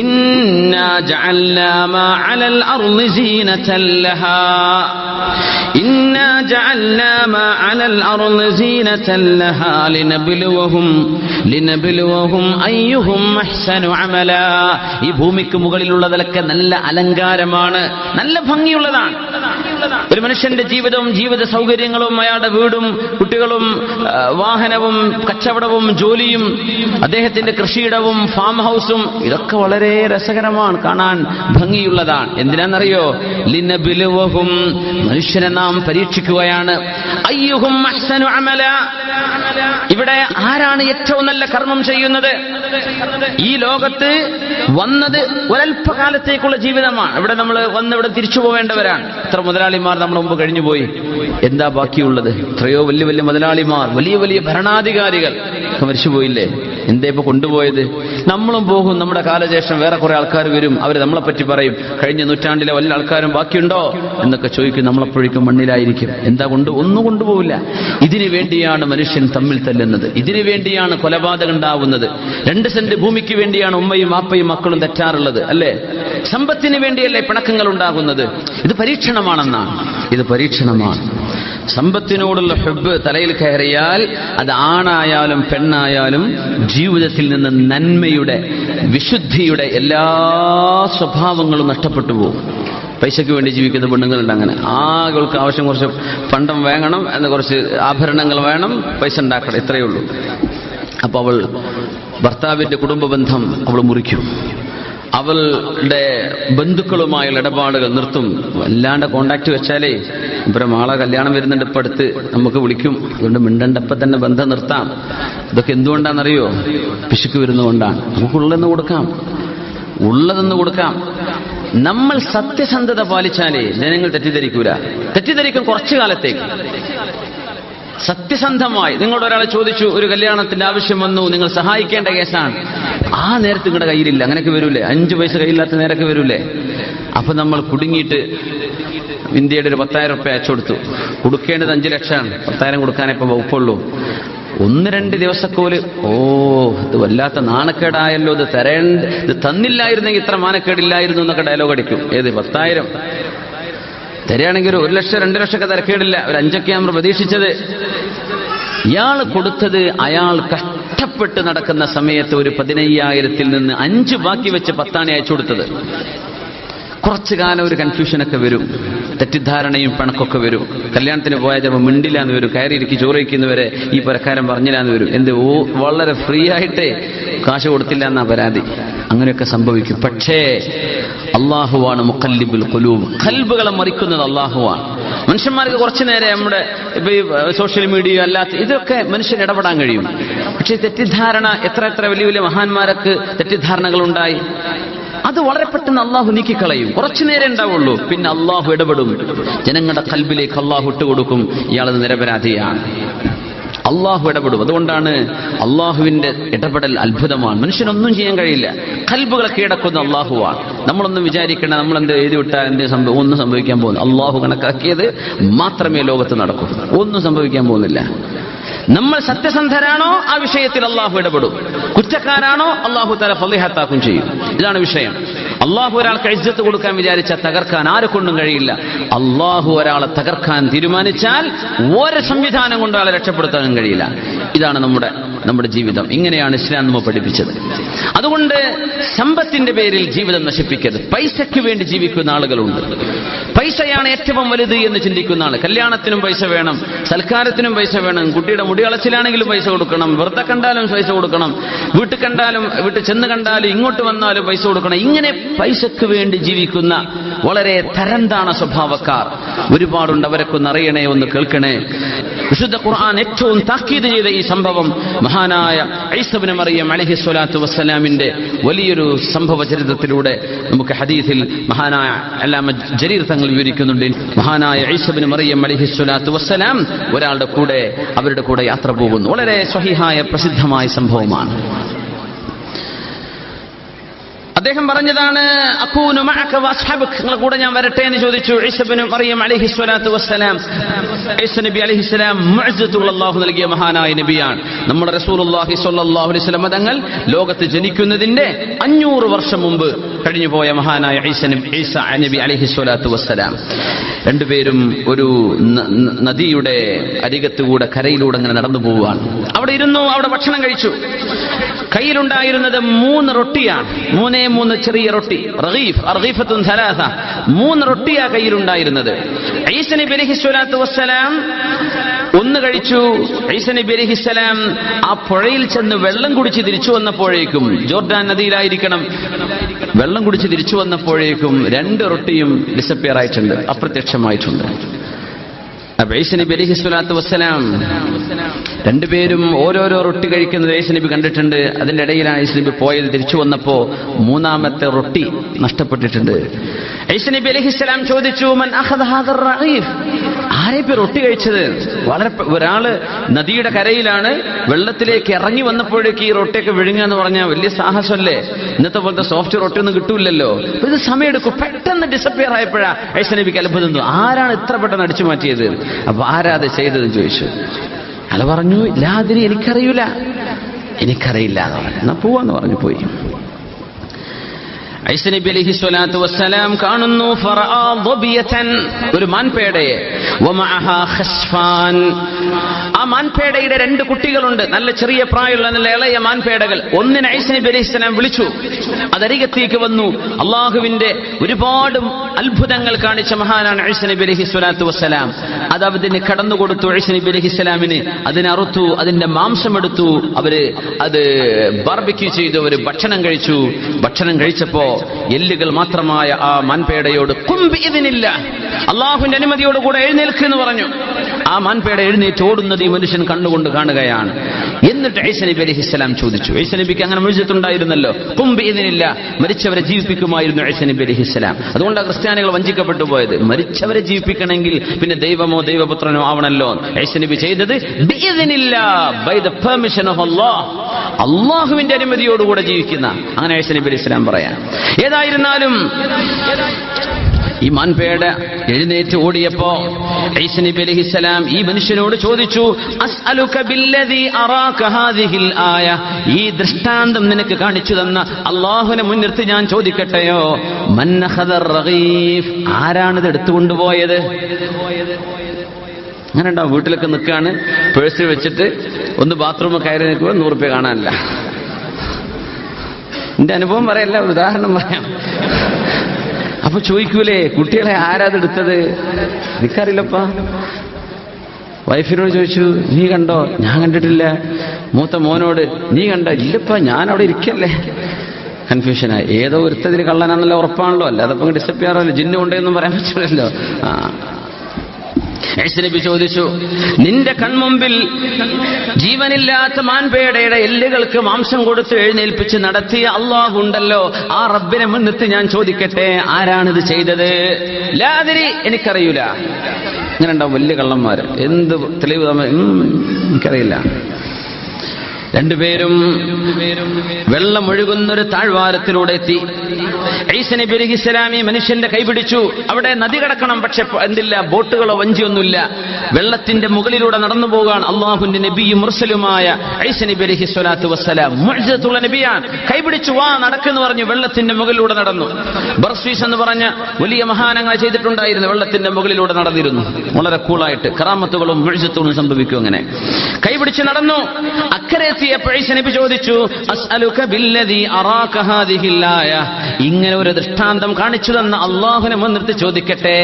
إنا جعلنا ما على الأرض زينة لها إنا جعلنا ما على الأرض زينة لها لنبلوهم لنبلوهم أيهم أحسن عملا ഈ ഭൂമിക്ക് മുകളിലുള്ളതിലൊക്കെ നല്ല അലങ്കാരമാണ് നല്ല ഭംഗിയുള്ളതാണ് ഒരു മനുഷ്യന്റെ ജീവിതവും ജീവിത സൗകര്യങ്ങളും അയാളുടെ വീടും കുട്ടികളും വാഹനവും കച്ചവടവും ജോലിയും അദ്ദേഹത്തിന്റെ കൃഷിയിടവും ഫാം ഹൗസും ഇതൊക്കെ വളരെ രസകരമാണ് കാണാൻ ഭംഗിയുള്ളതാണ്. എന്തിനാണെന്നറിയോ? ലിനബിലുവഹും മനുഷ്യനെ നാം പരീക്ഷിക്കുകയാണ്. അയ്യുഹും അഹ്സനു അമല. ഇവിടെ ആരാണ് ഏറ്റവും നല്ല കർമ്മം ചെയ്യുന്നത്? ഈ ലോകത്ത് വന്നത് ഒരൽപ്പകാലത്തേക്കുള്ള ജീവിതമാണ്. ഇവിടെ നമ്മൾ വന്ന് ഇവിടെ തിരിച്ചു പോവേണ്ടവരാണ്. എത്ര മുതലാളിമാർ നമ്മുടെ മുമ്പ് കഴിഞ്ഞുപോയി. എന്താ ബാക്കിയുള്ളത്? എത്രയോ വലിയ വലിയ മുതലാളിമാർ വലിയ വലിയ ഭരണാധികാരികൾ. ഒക്കെ മരിച്ചുപോയില്ലേ? എന്തേ ഇപ്പൊ കൊണ്ടുപോയത്? നമ്മളും പോകും. നമ്മുടെ കാലശേഷം വേറെ കുറെ ആൾക്കാർ വരും. അവർ നമ്മളെ പറ്റി പറയും. കഴിഞ്ഞ നൂറ്റാണ്ടിലെ വല്ല ആൾക്കാരും ബാക്കിയുണ്ടോ? എന്നൊക്കെ ചോദിക്കും. നമ്മളപ്പോഴേക്കും മണ്ണിലായിരിക്കും. എന്താ കൊണ്ട്? ഒന്നും കൊണ്ടുപോകില്ല ഇതിനു വേണ്ടിയാണ് മനുഷ്യൻ തമ്മിൽ തല്ലുന്നത്. ഇതിനു വേണ്ടിയാണ് കൊലപാതകം ഉണ്ടാവുന്നത്. രണ്ട് സെന്റ് ഭൂമിക്ക് വേണ്ടിയാണ് ഉമ്മയും ആപ്പയും മക്കളും തെറ്റാറുള്ളത്. അല്ലേ? സമ്പത്തിന് വേണ്ടിയല്ലേ പിണക്കങ്ങൾ ഉണ്ടാകുന്നത്. ഇത് പരീക്ഷണമാണെന്നാണ്. ഇത് പരീക്ഷണമാണ്. സമ്പത്തിനോടുള്ള ഹെബ് തലയിൽ കയറിയാൽ അത് ആണായാലും പെണ്ണായാലും ജീവിതത്തിൽ നിന്ന് നന്മയുടെ വിശുദ്ധിയുടെ എല്ലാ സ്വഭാവങ്ങളും നഷ്ടപ്പെട്ടു പോകും. പൈസയ്ക്ക് വേണ്ടി ജീവിക്കുന്ന പെണ്ണുങ്ങളുണ്ട് അങ്ങനെ. ആകൾക്ക് ആവശ്യം കുറച്ച് പണ്ടം വേണം എന്ന് കുറച്ച് ആഭരണങ്ങൾ വേണം പൈസ ഉണ്ടാക്കണം ഇത്രയേ ഉള്ളൂ. അപ്പോൾ അവൾ ഭർത്താവിന്റെ കുടുംബ ബന്ധം അവൾ മുറിക്കും. അവളുടെ ബന്ധുക്കളുമായുള്ള ഇടപാടുകൾ നിർത്തും. വല്ലാണ്ട് കോണ്ടാക്ട് വെച്ചാലേ. ഇപ്പം ആളെ കല്യാണം വരുന്നുണ്ട് ഇപ്പം അടുത്ത് നമുക്ക് വിളിക്കും. അതുകൊണ്ട് മിണ്ടണ്ടപ്പം തന്നെ ബന്ധം നിർത്താം. ഇതൊക്കെ എന്തുകൊണ്ടാണെന്നറിയോ? പിശുക്ക് വരുന്നതുകൊണ്ടാണ്. നമുക്കുള്ളതെന്ന് കൊടുക്കാം. ഉള്ളതെന്ന് കൊടുക്കാം. നമ്മൾ സത്യസന്ധത പാലിച്ചാലേ ജനങ്ങൾ തെറ്റിദ്ധരിക്കൂല. തെറ്റിദ്ധരിക്കും കുറച്ചു കാലത്തേക്ക്. സത്യസന്ധമായി നിങ്ങളോട് ഒരാളെ ചോദിച്ചു ഒരു കല്യാണത്തിന്റെ ആവശ്യം വന്നു നിങ്ങൾ സഹായിക്കേണ്ട കേസാണ്. ആ നേരത്ത് നിങ്ങളുടെ കയ്യിലില്ല അങ്ങനെയൊക്കെ വരൂലേ? അഞ്ചു പൈസ കയ്യില്ലാത്ത നേരൊക്കെ വരൂലേ? അപ്പൊ നമ്മൾ കുടുങ്ങിയിട്ട് ഇന്ത്യയുടെ ഒരു പത്തായിരം റുപ്യ അയച്ചു കൊടുത്തു. കൊടുക്കേണ്ടത് അഞ്ചു ലക്ഷമാണ്. പത്തായിരം കൊടുക്കാനേ ഇപ്പൊ വകുപ്പുള്ളൂ. ഒന്ന് രണ്ട് ദിവസക്കോൽ ഓ ഇത് വല്ലാത്ത നാണക്കേടായല്ലോ ഇത് തരേണ്ട ഇത് തന്നില്ലായിരുന്നെങ്കിൽ ഇത്ര മാനക്കേടില്ലായിരുന്നു എന്നൊക്കെ ഡയലോഗ് അടിക്കും. ഏത്? പത്തായിരം. തരികയാണെങ്കിൽ ഒരു ലക്ഷം രണ്ട് ലക്ഷമൊക്കെ തിരക്കേടില്ല. ഒരു അഞ്ചൊക്കെ നമ്മൾ പ്രതീക്ഷിച്ചത്. ഇയാൾ കൊടുത്തത് അയാൾ കഷ്ടപ്പെട്ട് നടക്കുന്ന സമയത്ത് ഒരു പതിനയ്യായിരത്തിൽ നിന്ന് അഞ്ച് ബാക്കി വെച്ച് പത്താണ് അയച്ചു കൊടുത്തത്. കുറച്ചു കാലം ഒരു കൺഫ്യൂഷനൊക്കെ വരും. തെറ്റിദ്ധാരണയും പിണക്കൊക്കെ വരും. കല്യാണത്തിന് പോയാൽ ചിലപ്പോൾ മിണ്ടില്ലാന്ന് വരും. കയറിയിരിക്കി ചോറ് വയ്ക്കുന്നവരെ ഈ പറഞ്ഞില്ല പറഞ്ഞില്ലാന്ന് വരും. എന്ത് വളരെ ഫ്രീ ആയിട്ടേ കാശ് കൊടുത്തില്ല എന്നാ പരാതി. അങ്ങനെയൊക്കെ സംഭവിക്കും. പക്ഷേ അള്ളാഹുവാണ് മുക്കല്ലിബുൽ കുലൂബ് കൽബുകളെ മറിക്കുന്നത് അള്ളാഹുവാണ്. മനുഷ്യന്മാർക്ക് കുറച്ചു നേരം നമ്മുടെ ഇപ്പൊ ഈ സോഷ്യൽ മീഡിയ അല്ലാത്ത ഇതൊക്കെ മനുഷ്യൻ ഇടപെടാൻ കഴിയും. പക്ഷേ തെറ്റിദ്ധാരണ എത്ര എത്ര വലിയ വലിയ മഹാന്മാരൊക്കെ തെറ്റിദ്ധാരണകൾ ഉണ്ടായി അത് വളരെ പെട്ടെന്ന് അള്ളാഹു നീക്കിക്കളയും. കുറച്ചു നേരം ഉണ്ടാവുള്ളൂ. പിന്നെ അള്ളാഹു ഇടപെടും. ജനങ്ങളുടെ കൽബിലേക്ക് അള്ളാഹു ഇട്ടുകൊടുക്കും. ഇയാളത് നിരപരാധിയാണ്. അള്ളാഹു ഇടപെടും അതുകൊണ്ടാണ് അള്ളാഹുവിന്റെ ഇടപെടൽ അത്ഭുതമാണ്. മനുഷ്യനൊന്നും ചെയ്യാൻ കഴിയില്ല. കൽബുകളെ കീഴടക്കുന്ന അള്ളാഹുവാണ്. നമ്മളൊന്നും വിചാരിക്കണ നമ്മൾ എന്ത് എഴുതി വിട്ടാൽ എന്ത് സംഭവം ഒന്നും സംഭവിക്കാൻ പോകുന്നു അള്ളാഹു കണക്കാക്കിയത് മാത്രമേ ലോകത്ത് നടക്കൂ. ഒന്നും സംഭവിക്കാൻ പോകുന്നില്ല. നമ്മൾ സത്യസന്ധരാണോ? ആ വിഷയത്തിൽ അള്ളാഹു ഇടപെടും. കുറ്റക്കാരാണോ? അള്ളാഹു തല ഫലിഹത്താക്കും ചെയ്യും. ഇതാണ് വിഷയം. അള്ളാഹു ഒരാൾക്ക് ഇജ്ജത്ത് കൊടുക്കാൻ വിചാരിച്ച തകർക്കാൻ ആരെ കൊണ്ടും കഴിയില്ല. അള്ളാഹു ഒരാളെ തകർക്കാൻ തീരുമാനിച്ചാൽ ഒരു സംവിധാനം കൊണ്ട് ആളെ രക്ഷപ്പെടുത്താനും കഴിയില്ല. ഇതാണ് നമ്മുടെ നമ്മുടെ ജീവിതം. ഇങ്ങനെയാണ് ഇസ്ലാം നമ്മൾ പഠിപ്പിച്ചത്. അതുകൊണ്ട് സമ്പത്തിന്റെ പേരിൽ ജീവിതം നശിപ്പിക്കരുത്. പൈസയ്ക്ക് വേണ്ടി ജീവിക്കുന്ന ആളുകളുണ്ട്. പൈസയാണ് ഏറ്റവും വലുത് എന്ന് ചിന്തിക്കുന്ന ആൾ കല്യാണത്തിനും പൈസ വേണം സൽക്കാരത്തിനും പൈസ വേണം കുട്ടിയുടെ മുടി കളച്ചിലാണെങ്കിലും പൈസ കൊടുക്കണം വെറുതെ കണ്ടാലും പൈസ കൊടുക്കണം വീട്ടിൽ കണ്ടാലും വീട്ടിൽ ചെന്ന് കണ്ടാലും ഇങ്ങോട്ട് വന്നാലും പൈസ കൊടുക്കണം. ഇങ്ങനെ പൈസക്ക് വേണ്ടി ജീവിക്കുന്ന വളരെ തരംതാണ സ്വഭാവക്കാർ. ഒരുപാടുണ്ട് അവരൊക്കെ അറിയണേ ഒന്ന് കേൾക്കണേ. വിശുദ്ധ ഖുർആൻ ഏറ്റവും താക്കീത് ചെയ്ത ഈ സംഭവം മഹാനായ ഐസബിന് മറിയം അലഹി സ്വലാത്തു വസ്സലാമിന്റെ വലിയൊരു സംഭവ ചരിത്രത്തിലൂടെ നമുക്ക് ഹദീസിൽ മഹാനായ അല്ലാമ ജരീർ തങ്ങൾ വിവരിക്കുന്നുണ്ട്. മഹാനായ ഐസബിന് മറിയം അലഹി സ്വലാത്തു വസ്സലാം ഒരാളുടെ കൂടെ അവരുടെ കൂടെ യാത്ര പോകുന്നു. വളരെ സ്വഹിഹായ പ്രസിദ്ധമായ സംഭവമാണ്. അദ്ദേഹം പറഞ്ഞതാണ് നിങ്ങളുടെ കൂടെ ഞാൻ വരട്ടെ എന്ന് ചോദിച്ചു. ഈസബിന് മറിയം അലൈഹി സ്വലാത്തു വസ്സലാം. നബി അലൈഹി സ്വലാം നൽകിയ മഹാനായ നബിയാണ്. നമ്മുടെ റസൂലുള്ളാഹി സ്വല്ലല്ലാഹു അലൈഹി വസല്ലം തങ്ങൾ ലോകത്ത് ജനിക്കുന്നതിന്റെ അഞ്ഞൂറ് വർഷം മുമ്പ് കഴിഞ്ഞു പോയ മഹാനായ ഈസ നബി ഈസ നബി അലൈഹി സ്വലാത്തു വസ്സലാം. രണ്ടുപേരും ഒരു നദിയുടെ അരികത്തുകൂടെ കരയിലൂടെ അങ്ങനെ നടന്നു പോവുകയാണ്. അവിടെ ഇരുന്നു അവിടെ ഭക്ഷണം കഴിച്ചു. കയ്യിലുണ്ടായിരുന്നത് മൂന്ന് റൊട്ടിയാണ്. മൂന്നേ മൂന്ന് ചെറിയ റൊട്ടി. റഹീഫ് അർഹീഫത്തും ഥലാഥ മൂന്ന് റൊട്ടിയാ കയ്യിലുണ്ടായിരുന്നത്. ഈസ നബി അലൈഹി സ്വലാത്തു വസ്സലാം ഒന്ന് കഴിച്ചു. ഈസ നബി ആ പുഴയിൽ ചെന്ന് വെള്ളം കുടിച്ച് തിരിച്ചു വന്നപ്പോഴേക്കും ജോർഡാൻ നദിയിലായിരിക്കണം. വെള്ളം കുടിച്ച് തിരിച്ചു വന്നപ്പോഴേക്കും രണ്ട് റൊട്ടിയും ഡിസപ്പിയർ ആയിട്ടുണ്ട് അപ്രത്യക്ഷമായിട്ടുണ്ട്. നബി അലൈഹി സ്വലാത്തു വസ്സലാം രണ്ടുപേരും ഓരോരോ റൊട്ടി കഴിക്കുന്നത് നബി കണ്ടിട്ടുണ്ട് അതിന്റെ ഇടയിലാണ് നബി പോയത് തിരിച്ചു വന്നപ്പോ മൂന്നാമത്തെ റൊട്ടി നഷ്ടപ്പെട്ടിട്ടുണ്ട് നബി അലഹിസ്സലാം ചോദിച്ചു മൻ റൊട്ടി കഴിച്ചത് വളരെ ഒരാൾ നദിയുടെ കരയിലാണ് വെള്ളത്തിലേക്ക് ഇറങ്ങി വന്നപ്പോഴേക്ക് ഈ റൊട്ടിയൊക്കെ വിഴുങ്ങുക എന്ന് പറഞ്ഞാൽ വലിയ സാഹസമല്ലേ ഇന്നത്തെ പോലത്തെ സോഫ്റ്റ് റൊട്ടി ഒന്നും കിട്ടൂലല്ലോ ഇത് സമയമെടുക്കും പെട്ടെന്ന് ഡിസപ്പിയർ ആയപ്പോഴാ യേശു നബിക്ക് അത്ഭുതം ആരാണ് ഇത്ര പെട്ടെന്ന് അടിച്ചു മാറ്റിയത് അപ്പൊ ആരാത് ചെയ്തതെന്ന് ചോദിച്ചു. അയാൾ പറഞ്ഞു ഇല്ലാതിരി എനിക്കറിയൂല. എനിക്കറിയില്ല എന്ന് പറഞ്ഞു. എന്നാ പോവാന്ന് പറഞ്ഞു പോയി. ഐസനബി അലഹി സ്വലാത്തു വസ്സലാം കാണുന്നു ഒരു മാൻപേടയെ. ആ മാൻപേടയുടെ രണ്ട് കുട്ടികളുണ്ട് നല്ല ചെറിയ പ്രായമുള്ള നല്ല ഇളയ മാൻപേടകൾ. ഒന്നിനെ ഐസനബി അലഹി സ്വലാം വിളിച്ചു. അതരികത്തേക്ക് വന്നു. അള്ളാഹുവിന്റെ ഒരുപാട് അത്ഭുതങ്ങൾ കാണിച്ച മഹാനാണ് ഐസനബി അലഹി സ്വലാത്തു വസ്സലാം. അത് അതിന് കടന്നു കൊടുത്തു ഐസനബി അലഹി സ്വലാമിന്. അതിനെ അറുത്തു അതിന്റെ മാംസം എടുത്തു അവർ അത് ബാർബിക്യൂ ചെയ്തു അവർ ഭക്ഷണം കഴിച്ചു. ഭക്ഷണം കഴിച്ചപ്പോ എല്ലുകൾ മാത്രമായ ആ മൺപേടയോട് കുമ്പി ഇതിനില്ല. അള്ളാഹുവിന്റെ അനുമതിയോടുകൂടെ എഴുന്നേൽക്കെന്ന് പറഞ്ഞു. ആ മൻപേട എഴുന്നേറ്റ് ഓടുന്നത് ഈ മനുഷ്യൻ കണ്ണുകൊണ്ട് കാണുകയാണ്. എന്നിട്ട് ഐസ നബി അലൈഹി സ്വലാം ചോദിച്ചു ഐസ നബിക്ക് അങ്ങനെ മുഴുത്തുണ്ടായിരുന്നല്ലോ കുമ്പി ഇതിനില്ല. മരിച്ചവരെ ജീവിപ്പിക്കുമായിരുന്നു ഐസ നബി അലൈഹി സ്വലാം. അതുകൊണ്ടാണ് ക്രിസ്ത്യാനികൾ വഞ്ചിക്കപ്പെട്ടു പോയത്. മരിച്ചവരെ ജീവിപ്പിക്കണമെങ്കിൽ പിന്നെ ദൈവമോ ദൈവപുത്രനോ ആവണല്ലോ. ഐസ നബി ചെയ്തത് by the permission of Allah അള്ളാഹുവിന്റെ അനുമതിയോടുകൂടെ ജീവിക്കുന്ന അങ്ങനെ നബി ഇസ്ലാം പറയാം ഏതായിരുന്നാലും ഈ മാൻപേട എഴുന്നേറ്റ് ഓടിയപ്പോ നബി അലഹിസ്സലാം ഈ മനുഷ്യനോട് ചോദിച്ചു ആയ? ഈ ദൃഷ്ടാന്തം നിനക്ക് കാണിച്ചു തന്ന അള്ളാഹുവിനെ മുൻനിർത്തി ഞാൻ ചോദിക്കട്ടെയോ? മന്നഹദർ ആരാണിത് എടുത്തുകൊണ്ടുപോയത്? അങ്ങനെ ഉണ്ടാവും വീട്ടിലൊക്കെ നിൽക്കുകയാണ്. പേഴ്സിൽ വെച്ചിട്ട് ഒന്ന് ബാത്റൂമിൽ കയറി നിൽക്കുമ്പോൾ നൂറ് രൂപ കാണാനില്ല. എന്റെ അനുഭവം പറയല്ല ഉദാഹരണം പറയാം. അപ്പൊ ചോദിക്കൂലേ കുട്ടികളെ ആരാതെടുത്തത് നിൽക്കാറില്ലപ്പാ വൈഫിനോട് ചോദിച്ചു നീ കണ്ടോ? ഞാൻ കണ്ടിട്ടില്ല. മൂത്ത മോനോട് നീ കണ്ടോ? ഇല്ലപ്പാ ഞാൻ അവിടെ ഇരിക്കല്ലേ. കൺഫ്യൂഷനായി ഏതോ ഒരുത്തതിൽ കള്ളനാണെന്നല്ല ഉറപ്പാണല്ലോ. അല്ലാതെ ഡിസപ്പിയാറല്ലോ ഡിസപ്പിയർ ആണല്ലോ ജിന്നു ഉണ്ടെന്നും പറയാൻ പറ്റില്ലല്ലോ ആ. നബി ചോദിച്ചു നിന്റെ കൺമുമ്പിൽ ജീവനില്ലാത്ത മാൻപേടയുടെ എല്ലുകൾക്ക് മാംസം കൊടുത്ത് എഴുന്നേൽപ്പിച്ച് നടത്തിയ അള്ളാഹുണ്ടല്ലോ ആ റബ്ബിനെ മുന്നിട്ട് ഞാൻ ചോദിക്കട്ടെ ആരാണിത് ചെയ്തത്? ലാതിരി എനിക്കറിയൂല. ഇങ്ങനെ ഉണ്ടാവും വലിയ കള്ളന്മാർ എന്ത് തെളിവ് എനിക്കറിയില്ല. രണ്ടുപേരും വെള്ളം ഒഴുകുന്നൊരു താഴ്വാരത്തിലൂടെ എത്തി. ഐസനെ ഇസ്ലാമി മനുഷ്യന്റെ കൈപിടിച്ചു അവിടെ നദി കടക്കണം പക്ഷെ എന്തില്ല ബോട്ടുകളോ വഞ്ചിയൊന്നുമില്ല. വെള്ളത്തിന്റെ മുകളിലൂടെ നടന്നു പോകാൻ അള്ളാഹുന്റെ നബിയും മുർസലുമായ ഐസനെ അലൈഹി സ്വലാത്തു വസ്സലാം നബിയാണ്. കൈപിടിച്ചു വാ നടക്കെന്ന് പറഞ്ഞു വെള്ളത്തിന്റെ മുകളിലൂടെ നടന്നു. ബർസ്വീസ് എന്ന് പറഞ്ഞ വലിയ മഹാനങ്ങൾ ചെയ്തിട്ടുണ്ടായിരുന്നു വെള്ളത്തിന്റെ മുകളിലൂടെ നടന്നിരുന്നു. വളരെ കൂളായിട്ട് കറാമത്തുകളും മുഴുസത്തുകളും സംഭവിക്കും അങ്ങനെ. കൈപിടിച്ച് നടന്നു. അക്കരെ ഈസ നബി ചോദിച്ചു ഇങ്ങനെ ഒരു ദൃഷ്ടാന്തം കാണിച്ചു തന്ന അള്ളാഹുനെ മുൻനിർത്തി ചോദിക്കട്ടെ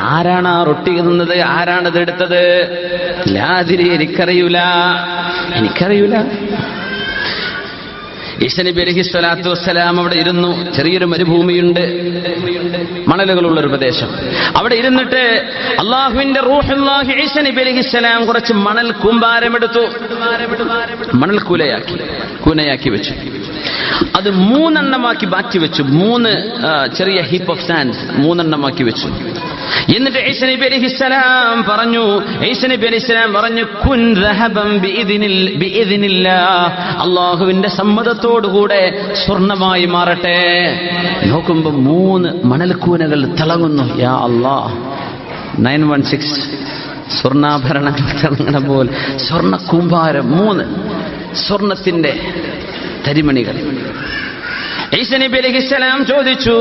ആരാണ് ആ റൊട്ടി തിന്നത് ആരാണത് എടുത്തത്? എനിക്കറിയൂല. എനിക്കറിയൂല? അലഹി അലൈഹി സ്വലാത്തു വസ്സലാം അവിടെ ഇരുന്നു. ചെറിയൊരു മരുഭൂമിയുണ്ട്. മണലുകളുള്ള ഒരു പ്രദേശം. അവിടെ ഇരുന്നിട്ട് അള്ളാഹുവിന്റെ റൂഹുല്ലാഹി ഈശനബി അലഹി സ്വലാം കുറച്ച് മണൽ കൂമ്പാരമെടുത്തു. മണൽ കൂലയാക്കി. കൂനയാക്കി വെച്ചു. അത് മൂന്നെണ്ണമാക്കി മാറ്റി വെച്ചു. മൂന്ന് ചെറിയ ഹീപ്പ് ഓഫ് സാൻഡ് മൂന്നെണ്ണമാക്കി വെച്ചു. എന്നിട്ട് ഈസ നബി പറഞ്ഞു ഈസ നബി പറഞ്ഞു കുൻ റഹബം. അള്ളാഹുവിന്റെ സമ്മതത്തോടുകൂടെ സ്വർണമായി മാറട്ടെ. നോക്കുമ്പോ മൂന്ന് മണൽക്കൂനകൾ തിളങ്ങുന്നു. യാ അള്ളാഹ്. Nine one six. സ്വർണാഭരണങ്ങൾ തിളങ്ങണ പോലെ. സ്വർണ കൂമ്പാരം മൂന്ന്. സ്വർണത്തിന്റെ തരിമണികൾ ഈസ നബി ചോദിച്ചു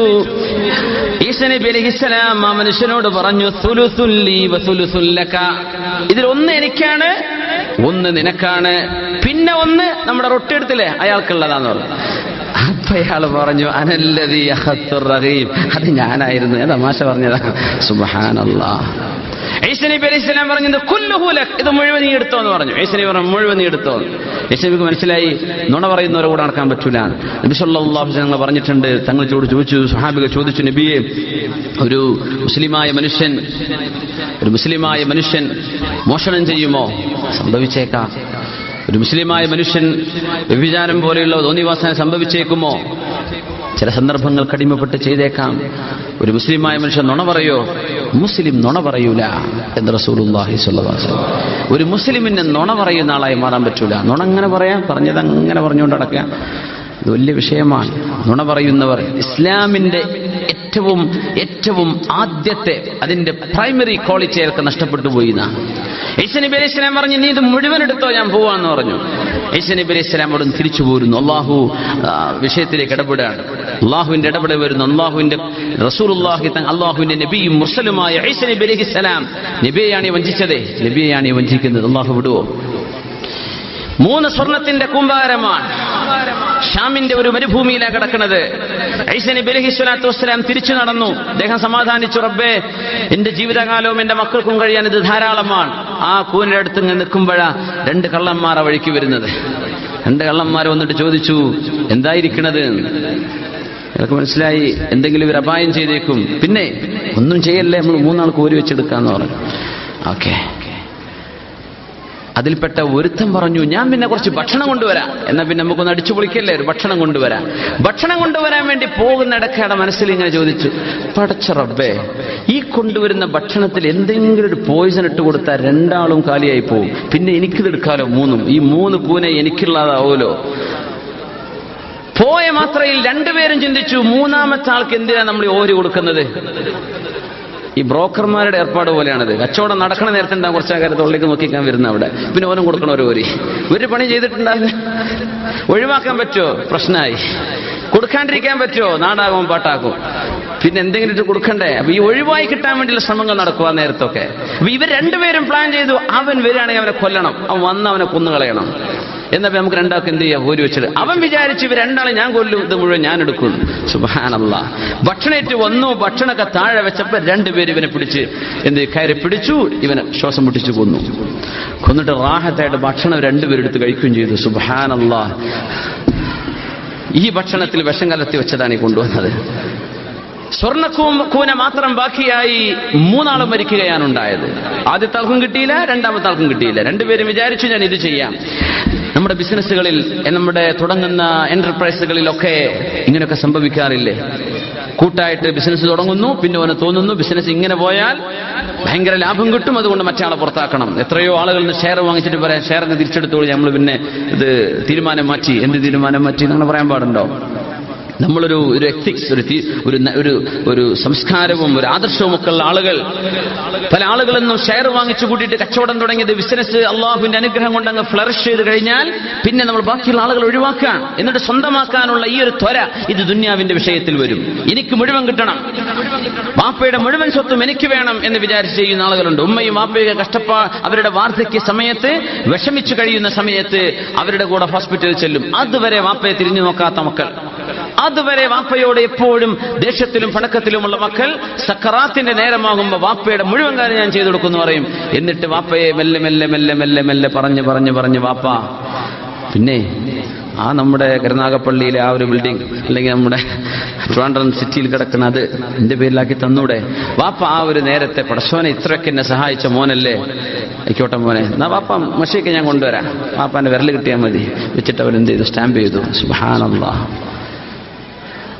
ഈസ നബി ആ മനുഷ്യനോട് പറഞ്ഞു ഇതിലൊന്ന് വസുലുസുല്ലക." ഇതിൽ ഒന്ന് എനിക്കാണ് ഒന്ന് നിനക്കാണ് പിന്നെ ഒന്ന് നമ്മുടെ റൊട്ടിയെടുത്തില്ലേ അയാൾക്കുള്ളതാന്ന് പറഞ്ഞു. അപ്പൊ അയാൾ പറഞ്ഞു അനല്ലതി റഹീം. അത് ഞാനായിരുന്നു തമാശ പറഞ്ഞതാ. സുബ്ഹാനല്ലാ. ഈസ നബി അലൈഹി പറഞ്ഞത് കുല്ലുഹൂലക് ഇത് മുഴുവൻ നീ എടുത്തോ എന്ന് പറഞ്ഞു. ഈസ പറഞ്ഞു മുഴുവൻ നീ എടുത്തോ ഈസ മനസ്സിലായി നുണ പറയുന്നവരെ കൂടെ നടക്കാൻ പറ്റൂല. നബി സല്ലല്ലാഹു അലൈഹി വസല്ലം പറഞ്ഞിട്ടുണ്ട് തങ്ങൾ ചോട് ചോദിച്ചു സഹാബികൾ ചോദിച്ചു നബിയെ ഒരു മുസ്ലിമായ മനുഷ്യൻ ഒരു മുസ്ലിമായ മനുഷ്യൻ മോഷണം ചെയ്യുമോ? സംഭവിച്ചേക്കാം. ഒരു മുസ്ലിമായ മനുഷ്യൻ വ്യഭിചാരം പോലെയുള്ള തോന്നിവാസന സംഭവിച്ചേക്കുമോ? ചില സന്ദർഭങ്ങൾ കടിമപ്പെട്ട് ചെയ്തേക്കാം. ഒരു മുസ്ലിമായ മനുഷ്യൻ നുണ പറയോ? മുസ്ലിം നുണ പറയൂല എന്ന് വസല്ലം ഒരു മുസ്ലിമിന് നുണ പറയുന്ന ആളായി മാറാൻ പറ്റൂല. നുണ അങ്ങനെ പറയാം പറഞ്ഞത് അങ്ങനെ പറഞ്ഞുകൊണ്ട് നടക്കുക. ഇത് വലിയ വിഷയമാണ്. നുണ പറയുന്നവർ ഇസ്ലാമിന്റെ ഏറ്റവും ഏറ്റവും ആദ്യത്തെ അതിന്റെ പ്രൈമറി ക്വാളിറ്റിയൊക്കെ നഷ്ടപ്പെട്ടു പോയി എന്നാ. ഈസ നബി അലൈഹി പറഞ്ഞു നീ ഇത് മുഴുവൻ എടുത്തോ ഞാൻ പോവാന്ന് പറഞ്ഞു. ഈസ നബി അലൈഹി നിന്ന് തിരിച്ചു പോരുന്നു. അള്ളാഹു വിഷയത്തിലേക്ക് ഇടപെടുകയാണ്. അള്ളാഹുവിന്റെ ഇടപെടൽ വരുന്നു. അള്ളാഹുവിന്റെ തൻ അള്ളാഹുവിന്റെ നബിയും മുർസലുമായ ഈസ നബി അലൈഹി സ്വലാം. നബിയെയാണ് വഞ്ചിച്ചത്. നബിയെയാണ് വഞ്ചിക്കുന്നത്. അള്ളാഹു വിടുവോ? മൂന്ന് സ്വർണത്തിന്റെ കൂമ്പാരമാണ്. ഷാമിന്റെ ഒരു മരുഭൂമിയിലാണ് കിടക്കുന്നത്. ഐസനി ബലഹി സ്വലാത്തു വസ്സലാം തിരിച്ചു നടന്നു. അദ്ദേഹം സമാധാനിച്ചു. റബ്ബേ എന്റെ ജീവിതകാലവും എന്റെ മക്കൾക്കും കഴിയാൻ ഇത് ധാരാളമാണ്. ആ കൂനിന്റെ അടുത്ത് നിൽക്കുമ്പോഴാ രണ്ട് കള്ളന്മാർ ആ വഴിക്ക് വരുന്നത്. രണ്ട് കള്ളന്മാർ വന്നിട്ട് ചോദിച്ചു എന്തായിരിക്കണത്? എനിക്ക് മനസ്സിലായി എന്തെങ്കിലും ഒരു അപായം ചെയ്തേക്കും. പിന്നെ ഒന്നും ചെയ്യല്ലേ നമ്മൾ മൂന്നാൾ കോരി വെച്ചെടുക്കാന്ന് പറഞ്ഞു. ഓക്കെ. അതിൽപ്പെട്ട ഒരുത്തം പറഞ്ഞു ഞാൻ പിന്നെ കുറച്ച് ഭക്ഷണം കൊണ്ടുവരാം. എന്നാൽ പിന്നെ നമുക്കൊന്ന് അടിച്ചു പൊളിക്കല്ലേ ഒരു ഭക്ഷണം കൊണ്ടുവരാം. ഭക്ഷണം കൊണ്ടുവരാൻ വേണ്ടി പോകുന്നിടക്കയുടെ മനസ്സിൽ ഇങ്ങനെ ചോദിച്ചു പടച്ച റബ്ബേ ഈ കൊണ്ടുവരുന്ന ഭക്ഷണത്തിൽ എന്തെങ്കിലും ഒരു പോയിസൺ ഇട്ട് കൊടുത്താൽ രണ്ടാളും കാലിയായി പോകും പിന്നെ എനിക്കിത് എടുക്കാലോ മൂന്നും? ഈ മൂന്ന് പൂനെ എനിക്കുള്ളതാവുമല്ലോ പോയ മാത്രയിൽ രണ്ടുപേരും ചിന്തിച്ചു മൂന്നാമത്തെ ആൾക്ക് എന്തിനാ നമ്മൾ ഓരി കൊടുക്കുന്നത്? ഈ ബ്രോക്കർമാരുടെ ഏർപ്പാട് പോലെയാണിത്. കച്ചവടം നടക്കണ നേരത്തെ ഉണ്ടാകും കുറച്ച് ആൾക്കാർ തൊള്ളിലേക്ക് നോക്കിക്കാൻ വരുന്ന അവിടെ. പിന്നെ ഓനും കൊടുക്കണം ഒരു ഓരി ഒരു പണി ചെയ്തിട്ടുണ്ടാവില്ല ഒഴിവാക്കാൻ പറ്റുമോ? പ്രശ്നമായി. കൊടുക്കാണ്ടിരിക്കാൻ പറ്റുമോ? നാടാകും പാട്ടാക്കും. പിന്നെ എന്തെങ്കിലും ഇട്ട് കൊടുക്കണ്ടേ? അപ്പൊ ഈ ഒഴിവായി കിട്ടാൻ വേണ്ടിയുള്ള ശ്രമങ്ങൾ നടക്കുക നേരത്തൊക്കെ. അപ്പൊ ഇവർ രണ്ടുപേരും പ്ലാൻ ചെയ്തു അവൻ വരികയാണെങ്കിൽ അവനെ കൊല്ലണം. അവൻ വന്ന് അവനെ കൊന്നുകളയണം. എന്നപ്പോ നമുക്ക് രണ്ടാൾക്ക് എന്ത് ചെയ്യാം? ഒരു വെച്ചിട്ട് അവൻ വിചാരിച്ച് ഇവർ രണ്ടാളെ ഞാൻ കൊല്ലും ഇത് മുഴുവൻ ഞാൻ എടുക്കും. സുബാനല്ല ഭക്ഷണേറ്റ് വന്നു ഭക്ഷണമൊക്കെ താഴെ വെച്ചപ്പോ രണ്ടുപേര് ഇവനെ പിടിച്ച് എന്ത് കയറി പിടിച്ചു ഇവനെ ശ്വാസം മുട്ടിച്ചു കൊന്നു. കൊന്നിട്ട് റാഹത്തായിട്ട് ഭക്ഷണം രണ്ടുപേരും എടുത്ത് കഴിക്കുകയും ചെയ്തു. സുബാനല്ല ഈ ഭക്ഷണത്തിൽ വിഷം കലർത്തി വെച്ചതാണ് ഈ കൊണ്ടുവന്നത്. സ്വർണക്കൂന കൂന മാത്രം ബാക്കിയായി മൂന്നാളും മരിക്കുകയാണ് ഉണ്ടായത്. ആദ്യത്തെ ആൾക്കും കിട്ടിയില്ല രണ്ടാമത്തെ ആൾക്കും കിട്ടിയില്ല. രണ്ടുപേരും വിചാരിച്ചു ഞാൻ ഇത് ചെയ്യാം. നമ്മുടെ ബിസിനസ്സുകളിൽ നമ്മുടെ തുടങ്ങുന്ന എന്റർപ്രൈസുകളിലൊക്കെ ഇങ്ങനെയൊക്കെ സംഭവിക്കാറില്ലേ? കൂട്ടായിട്ട് ബിസിനസ് തുടങ്ങുന്നു പിന്നെ അവന് തോന്നുന്നു ബിസിനസ് ഇങ്ങനെ പോയാൽ ഭയങ്കര ലാഭം കിട്ടും അതുകൊണ്ട് മറ്റാളെ പുറത്താക്കണം. എത്രയോ ആളുകൾ ഷെയർ വാങ്ങിച്ചിട്ട് പറയാം അങ്ങ് തിരിച്ചെടുത്തോളൂ നമ്മൾ പിന്നെ ഇത് തീരുമാനം മാറ്റി എന്ത് തീരുമാനം മാറ്റി എന്നങ്ങനെ പറയാൻ പാടുണ്ടോ? നമ്മളൊരു ഒരു എത്തിക്സ് ഒരു ഒരു ഒരു സംസ്കാരവും ഒരു ആദർശവും ഒക്കെ ഉള്ള ആളുകൾ. പല ആളുകളെന്നും ഷെയർ വാങ്ങിച്ചു കൂട്ടിയിട്ട് കച്ചവടം തുടങ്ങിയത് ബിസിനസ് അള്ളാഹുവിന്റെ അനുഗ്രഹം കൊണ്ട് അങ്ങ് ഫ്ലറിഷ് ചെയ്ത് കഴിഞ്ഞാൽ പിന്നെ നമ്മൾ ബാക്കിയുള്ള ആളുകൾ ഒഴിവാക്കാൻ. എന്നിട്ട് സ്വന്തമാക്കാനുള്ള ഈ ഒരു ത്വര ഇത് ദുന്യാവിന്റെ വിഷയത്തിൽ വരും. എനിക്ക് മുഴുവൻ കിട്ടണം. വാപ്പയുടെ മുഴുവൻ സ്വത്തും എനിക്ക് വേണം എന്ന് വിചാരിച്ച് ചെയ്യുന്ന ആളുകളുണ്ട്. ഉമ്മയും വാപ്പയൊക്കെ കഷ്ടപ്പാ അവരുടെ വാർദ്ധക്യ സമയത്ത് വിഷമിച്ചു കഴിയുന്ന സമയത്ത് അവരുടെ കൂടെ ഹോസ്പിറ്റലിൽ ചെല്ലും. അതുവരെ വാപ്പയെ തിരിഞ്ഞു നോക്കാത്ത മക്കൾ. അതുവരെ വാപ്പയോട് എപ്പോഴും ദേഷ്യത്തിലും പണക്കത്തിലുമുള്ള മക്കൾ സക്കറാത്തിന്റെ നേരമാകുമ്പോൾ വാപ്പയുടെ മുഴുവൻ കാര്യം ഞാൻ ചെയ്തു കൊടുക്കുന്നു പറയും. എന്നിട്ട് വാപ്പയെ മെല്ലെ മെല്ലെ മെല്ലെ മെല്ലെ മെല്ലെ പറഞ്ഞു പറഞ്ഞു പറഞ്ഞു വാപ്പ പിന്നെ ആ നമ്മുടെ കരുനാഗപ്പള്ളിയിലെ ആ ഒരു ബിൽഡിംഗ് അല്ലെങ്കിൽ നമ്മുടെ ട്രിവാൻഡ്രം സിറ്റിയിൽ കിടക്കുന്ന അത് എന്റെ പേരിലാക്കി തന്നൂടെ. വാപ്പ ആ ഒരു നേരത്തെ പടശോനെ ഇത്രയൊക്കെ എന്നെ സഹായിച്ച മോനല്ലേ? ആയിക്കോട്ടെ മോനെ എന്നാ വാപ്പ മഷിയൊക്കെ ഞാൻ കൊണ്ടുവരാം. വാപ്പാന്റെ വിരൽ കിട്ടിയാൽ മതി. വെച്ചിട്ട് അവരെന്ത് ചെയ്തു? സ്റ്റാമ്പ് ചെയ്തു. സുബാനല്ലാ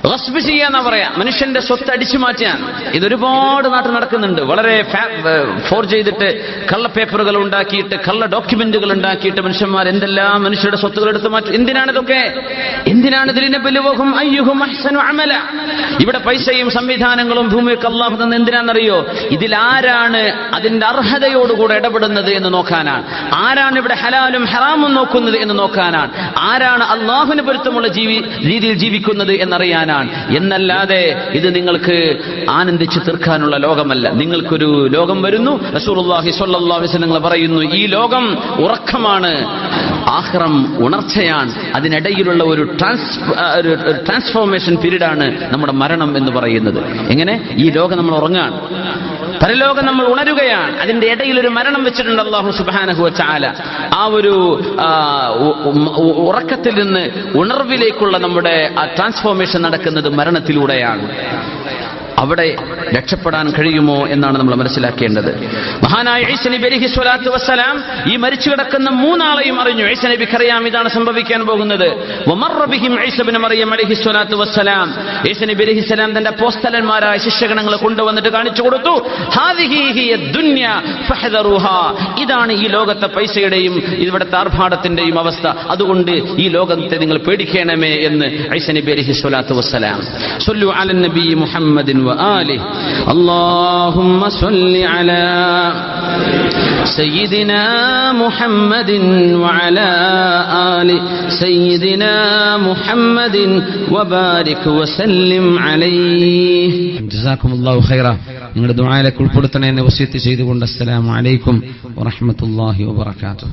ഗസ്ബ് ചെയ്യാന്നാ പറയാ. മനുഷ്യന്റെ സ്വത്ത് അടിച്ചു മാറ്റാൻ. ഇതൊരുപാട് നാട്ടിൽ നടക്കുന്നുണ്ട്. വളരെ ഫോർ ചെയ്തിട്ട് കള്ള പേപ്പറുകൾ ഉണ്ടാക്കിയിട്ട് കള്ള ഡോക്യുമെന്റുകൾ ഉണ്ടാക്കിയിട്ട് മനുഷ്യന്മാർ എന്തെല്ലാം മനുഷ്യരുടെ സ്വത്തുകൾ എടുത്തു മാറ്റും. എന്തിനാണ് ഇതൊക്കെ? എന്തിനാണ് ഇതിലിനെ ബലുവഹും അയ്യുഹും അഹ്സനു അമല? ഇവിടെ പൈസയും സംവിധാനങ്ങളും ഭൂമിയൊക്കെ അള്ളാഹു തന്ന എന്തിനാണെന്നറിയോ? ഇതിൽ ആരാണ് അതിന്റെ അർഹതയോടുകൂടെ ഇടപെടുന്നത് എന്ന് നോക്കാനാണ്. ആരാണ് ഇവിടെ ഹലാലും ഹറാമും നോക്കുന്നത് എന്ന് നോക്കാനാണ്. ആരാണ് അള്ളാഹുവിന് പൊരുത്തമുള്ള ജീവി രീതിയിൽ ജീവിക്കുന്നത് എന്നറിയാനാണ് എന്നല്ലാതെ ഇത് നിങ്ങൾക്ക് ആനന്ദിച്ച് തീർക്കാനുള്ള ലോകമല്ല. നിങ്ങൾക്കൊരു ലോകം വരുന്നു. അലൈഹി വസല്ലം പറയുന്നു ഈ ലോകം ഉറക്കമാണ്. ആഹ്റം ഉണർച്ചയാണ്. അതിനിടയിലുള്ള ഒരു ട്രാൻസ് ഒരു ട്രാൻസ്ഫോർമേഷൻ പീരീഡാണ് നമ്മുടെ മരണം എന്ന് പറയുന്നത്. എങ്ങനെ? ഈ ലോകം നമ്മൾ ഉറങ്ങാണ്. പരലോകം നമ്മൾ ഉണരുകയാണ്. അതിന്റെ ഇടയിൽ ഒരു മരണം വെച്ചിട്ടുണ്ട് അള്ളാഹു സുബാനഹു ചാല ആ ഒരു ഉറക്കത്തിൽ നിന്ന് ഉണർവിലേക്കുള്ള നമ്മുടെ ആ ട്രാൻസ്ഫോർമേഷൻ നടക്കുന്നത് മരണത്തിലൂടെയാണ്. അവിടെ രക്ഷപ്പെടാൻ കഴിയുമോ എന്നാണ് നമ്മൾ മനസ്സിലാക്കേണ്ടത്. മഹാനായ ഐസനബി സ്വലാത്തു വസ്സലാം ഈ മരിച്ചു കിടക്കുന്ന മൂന്നാളെയും അറിഞ്ഞു. ഐസനബിക്ക് അറിയാം ഇതാണ് സംഭവിക്കാൻ പോകുന്നത്. ഐസനബി തന്റെ പോസ്തലന്മാരായ ശിഷ്യഗണങ്ങളെ കൊണ്ടുവന്നിട്ട് കാണിച്ചു കൊടുത്തു. ഇതാണ് ഈ ലോകത്തെ പൈസയുടെയും ഇവിടെ താർഭാടത്തിന്റെയും അവസ്ഥ. അതുകൊണ്ട് ഈ ലോകത്തെ നിങ്ങൾ പേടിക്കണമേ എന്ന് ഐസനബി അലിഹി സ്വലാത്തു വസ്സലാം. നബി മുഹമ്മദിൻ وآله اللهم صل على سيدنا محمد وعلى آل سيدنا محمد وبارك وسلم عليه ജസാക്കും അള്ളാഹു ഖൈറ നിങ്ങളുടെ ദുആയിലേക്ക് ഉൾപ്പെടുത്തണേ എന്ന് വസീത്ത് ചെയ്തുകൊണ്ട് അസ്സലാമു അലൈക്കും വറഹ്മത്തുള്ളാഹി വബറകാതുഹു